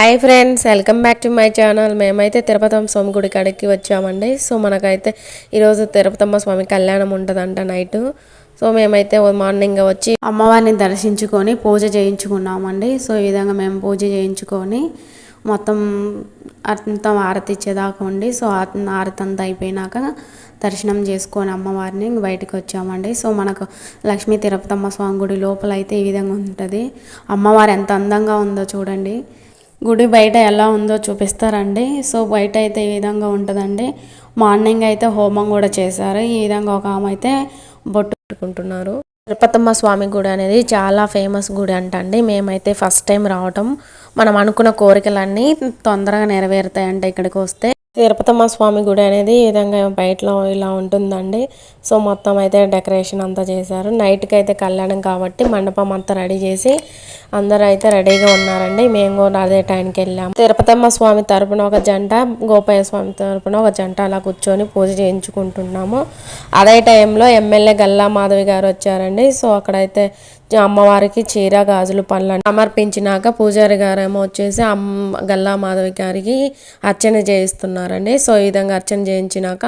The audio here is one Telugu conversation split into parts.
Hi friends welcome back to my channel. మేమైతే తిరుపతమ్మ స్వామి గుడి కాడికి వచ్చామండి. సో మనకైతే ఈరోజు తిరుపతమ్మ స్వామి కళ్యాణం ఉంటుందంట నైట్. సో మేమైతే మార్నింగ్ వచ్చి అమ్మవారిని దర్శించుకొని పూజ చేయించుకున్నామండి. సో ఈ విధంగా మేము పూజ చేయించుకొని మొత్తం అంతా ఆరతి ఇచ్చేదాకా ఉండి సో ఆరతి అంతా అయిపోయినాక దర్శనం చేసుకొని అమ్మవారిని బయటకు వచ్చామండి. సో మనకు లక్ష్మీ తిరుపతమ్మ స్వామి గుడి లోపల అయితే ఈ విధంగా ఉంటుంది. అమ్మవారు ఎంత అందంగా ఉందో చూడండి. గుడి బయట ఎలా ఉందో చూపిస్తారండి. సో బయట అయితే ఈ విధంగా ఉంటుందండి. మార్నింగ్ అయితే హోమం కూడా చేశారు. ఈ విధంగా ఒక ఆమె అయితే బొట్టు పెట్టుకుంటున్నారు. తిరుపతమ్మ స్వామి గుడి అనేది చాలా ఫేమస్ గుడి అంటండి. మేమైతే ఫస్ట్ టైం రావటం. మనం అనుకున్న కోరికలన్నీ తొందరగా నెరవేరుతాయంట ఇక్కడికి వస్తే. తిరుపతమ్మ స్వామి గుడి అనేది ఈ విధంగా బయటలో ఇలా ఉంటుందండి. సో మొత్తం అయితే డెకరేషన్ అంతా చేశారు. నైట్కి అయితే కళ్యాణం కాబట్టి మండపం అంతా రెడీ చేసి అందరూ అయితే రెడీగా ఉన్నారండి. మేము కూడా అదే టైంకి వెళ్ళాము. తిరుపతమ్మ స్వామి తరపున ఒక జంట గోపయ్య స్వామి తరపున ఒక జంట అలా కూర్చొని పూజ చేయించుకుంటున్నాము. అదే టైంలో ఎమ్మెల్యే గల్లా మాధవి గారు వచ్చారండి. సో అక్కడైతే అమ్మవారికి చీర గాజులు పళ్ళని సమర్పించినాక పూజారి గారేమో వచ్చేసి అమ్మ గల్లా మాధవి గారికి అర్చన చేయిస్తున్నారండి. సో ఈ విధంగా అర్చన చేయించినాక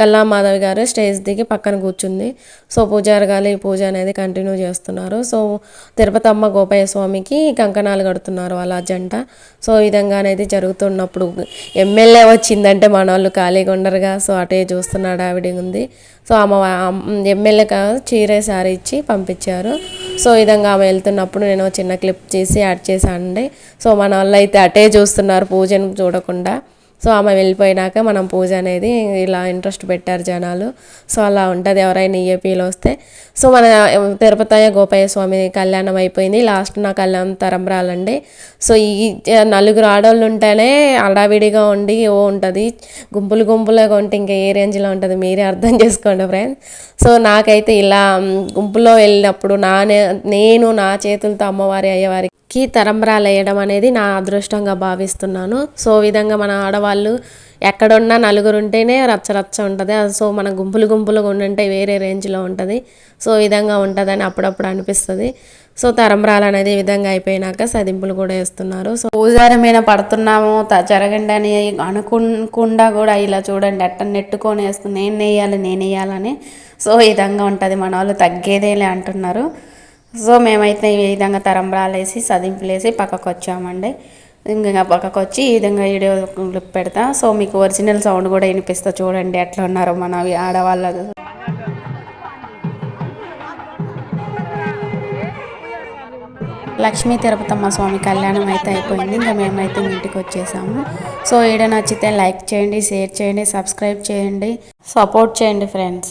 గల్లా మాధవి గారు స్టేజ్ దిగి పక్కన కూర్చుంది. సో పూజారి గారు ఈ పూజ అనేది కంటిన్యూ చేస్తున్నారు. సో తిరుపతి అమ్మ గోపయ్య స్వామికి కంకణాలు కడుతున్నారు వాళ్ళ జంట సో ఈ విధంగా అనేది జరుగుతున్నప్పుడు ఎమ్మెల్యే వచ్చిందంటే మన వాళ్ళు ఖాళీగా ఉండరుగా. సో అటే చూస్తున్నాడు ఆవిడ ఉంది. సో అమ్మ ఎమ్మెల్యే చీర సారీ ఇచ్చి పంపించారు. సో ఈ విధంగా ఆమె వెళ్తున్నప్పుడు నేను చిన్న క్లిప్ చేసి యాడ్ చేశానండి. సో మన వాళ్ళు అయితే అటే చూస్తున్నారు పూజను చూడకుండా. సో ఆమె వెళ్ళిపోయినాక మనం పూజ అనేది ఇలా ఇంట్రెస్ట్ పెట్టారు జనాలు. సో అలా ఉంటుంది. ఎవరైనా ఈఏపీలో వస్తే. సో మన తిరుపతయ్య గోపయ్య స్వామి కళ్యాణం అయిపోయింది. లాస్ట్ నా కళ్యాణం రాలండి. సో ఈ నలుగురు ఆడవాళ్ళు ఉంటేనే అడావిడిగా ఉండి ఓ ఉంటుంది. గుంపులు గుంపులుగా ఉంటే ఇంకా ఏ రేంజ్లో ఉంటుంది మీరే అర్థం చేసుకోండి ఫ్రెండ్స్. సో నాకైతే ఇలా గుంపులో వెళ్ళినప్పుడు నా నేను నా చేతులతో అమ్మవారి అయ్యవారి కి తరంబరాలు వేయడం అనేది నా అదృష్టంగా భావిస్తున్నాను. సో విధంగా మన ఆడవాళ్ళు ఎక్కడున్నా నలుగురు ఉంటేనే రచ్చరచ్చ రచ్చ ఉంటుంది. సో మన గుంపులు గుంపులుగా ఉండుంటే వేరే రేంజ్లో ఉంటుంది. సో విధంగా ఉంటుందని అప్పుడప్పుడు అనిపిస్తుంది. సో తరంబరాలు అనేది ఈ విధంగా అయిపోయినాక సదింపులు కూడా వేస్తున్నారు. సో పూజారి మీద పడుతున్నాము జరగండి అని అనుకుండా కూడా ఇలా చూడండి ఎట్ట నెట్టుకొని వేస్తుంది నేను వేయాలి నేను వేయాలని సో ఈ విధంగా ఉంటుంది. మన వాళ్ళు తగ్గేదేలే అంటున్నారు. సో మేమైతే ఈ విధంగా తరంబరాలు వేసి సదింపులు వేసి పక్కకు వచ్చామండి ఇంకా పక్కకు వచ్చి ఈ విధంగా వీడియో క్లిప్ పెడతా. సో మీకు ఒరిజినల్ సౌండ్ కూడా వినిపిస్తా చూడండి ఎట్లా ఉన్నారో మన ఆడవాళ్ళ లక్ష్మీ తిరుపతమ్మ స్వామి కళ్యాణం అయితే అయిపోయింది. ఇంకా మేమైతే ఇంటికి వచ్చేసాము. సో వీడియో నచ్చితే లైక్ చేయండి షేర్ చేయండి సబ్స్క్రైబ్ చేయండి సపోర్ట్ చేయండి ఫ్రెండ్స్.